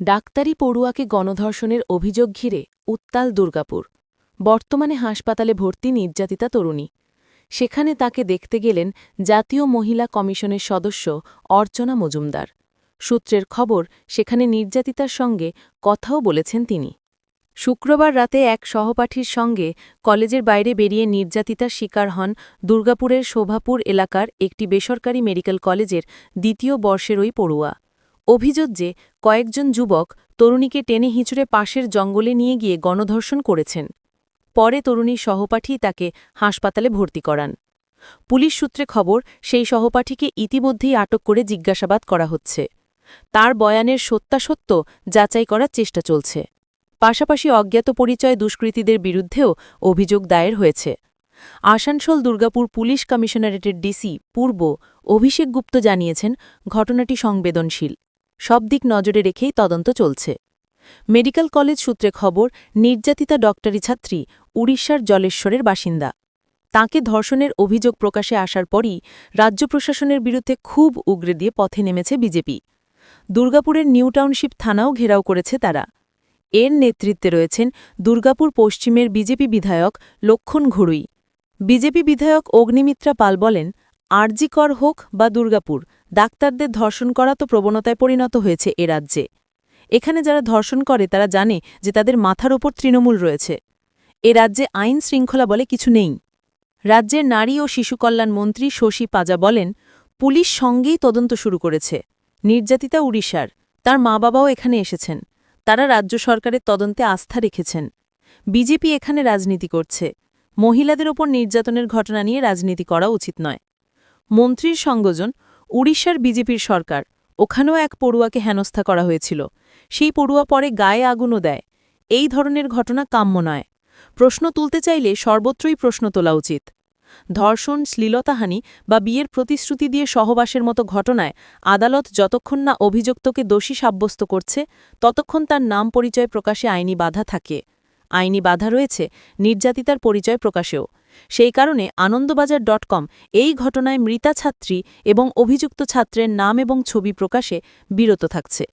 ডাক্তারি পড়ুয়াকে গণধর্ষণের অভিযোগ ঘিরে উত্তাল দুর্গাপুর। বর্তমানে হাসপাতালে ভর্তি নির্যাতিতা তরুণী। সেখানে তাকে দেখতে গেলেন জাতীয় মহিলা কমিশনের সদস্য অর্চনা মজুমদার। সূত্রের খবর, সেখানে নির্যাতিতার সঙ্গে কথাও বলেছেন তিনি। শুক্রবার রাতে এক সহপাঠীর সঙ্গে কলেজের বাইরে বেরিয়ে নির্যাতিতার শিকার হন দুর্গাপুরের শোভাপুর এলাকার একটি বেসরকারি মেডিকেল কলেজের দ্বিতীয় বর্ষের ওই পড়ুয়া। অভিযোগ যে কয়েকজন যুবক তরুণীকে টেনে হিঁচড়ে পাশের জঙ্গলে নিয়ে গিয়ে গণধর্ষণ করেছেন। পরে তরুণীর সহপাঠী তাকে হাসপাতালে ভর্তি করান। পুলিশ সূত্রে খবর, সেই সহপাঠীকে ইতিমধ্যেই আটক করে জিজ্ঞাসাবাদ করা হচ্ছে। তার বয়ানের সত্যাসত্য যাচাই করার চেষ্টা চলছে। পাশাপাশি অজ্ঞাত পরিচয় দুষ্কৃতীদের বিরুদ্ধেও অভিযোগ দায়ের হয়েছে। আসানসোল দুর্গাপুর পুলিশ কমিশনারেটের ডিসি পূর্ব অভিষেক গুপ্ত জানিয়েছেন, ঘটনাটি সংবেদনশীল। সব দিক নজরে রেখেই তদন্ত চলছে। মেডিকেল কলেজ সূত্রে খবর, নির্যাতিতা ডক্টরি ছাত্রী উড়িষ্যার জলেশ্বরের বাসিন্দা। তাকে ধর্ষণের অভিযোগ প্রকাশে আসার পরই রাজ্য প্রশাসনের বিরুদ্ধে খুব উগরে দিয়ে পথে নেমেছে বিজেপি। দুর্গাপুরের নিউ টাউনশিপ থানাও ঘেরাও করেছে তারা। এর নেতৃত্বে রয়েছেন দুর্গাপুর পশ্চিমের বিজেপি বিধায়ক লক্ষণ ঘড়ুই। বিজেপি বিধায়ক অগ্নিমিত্রা পাল বলেন আরজিকর হোক বা দুর্গাপুর, ডাক্তারদের ধর্ষণ করা তো প্রবণতায় পরিণত হয়েছে এ রাজ্যে। এখানে যারা ধর্ষণ করে, তারা জানে যে তাদের মাথার ওপর তৃণমূল রয়েছে। এ রাজ্যে আইন শৃঙ্খলা বলে কিছু নেই। রাজ্যের নারী ও শিশু কল্যাণ মন্ত্রী শশী পাজা বলেন, পুলিশ সঙ্গেই তদন্ত শুরু করেছে। নির্যাতিতা উড়িষ্যার। তার মা বাবাও এখানে এসেছেন। তারা রাজ্য সরকারের তদন্তে আস্থা রেখেছেন। বিজেপি এখানে রাজনীতি করছে। মহিলাদের ওপর নির্যাতনের ঘটনা নিয়ে রাজনীতি করা উচিত নয়। মন্ত্রীর সংযোজন উড়িষ্যার বিজেপির সরকার, ওখানেও এক পড়ুয়াকে হেনস্থা করা হয়েছিল। সেই পড়ুয়া পরে গায়ে আগুনও দেয়। এই ধরনের ঘটনা কাম্য নয়। প্রশ্ন তুলতে চাইলে সর্বত্রই প্রশ্ন তোলা উচিত। ধর্ষণ, শ্লীলতাহানি বা বিয়ের প্রতিশ্রুতি দিয়ে সহবাসের মতো ঘটনায় আদালত যতক্ষণ না অভিযুক্তকে দোষী সাব্যস্ত করছে, ততক্ষণ তার নাম পরিচয় প্রকাশে আইনি বাধা থাকে। আইনি বাধা রয়েছে নির্যাতিতার পরিচয় প্রকাশেও। সেই কারণে আনন্দবাজার ডট কম এই ঘটনায় মৃতা ছাত্রী এবং অভিযুক্ত ছাত্রের নাম এবং ছবি প্রকাশে বিরত থাকছে।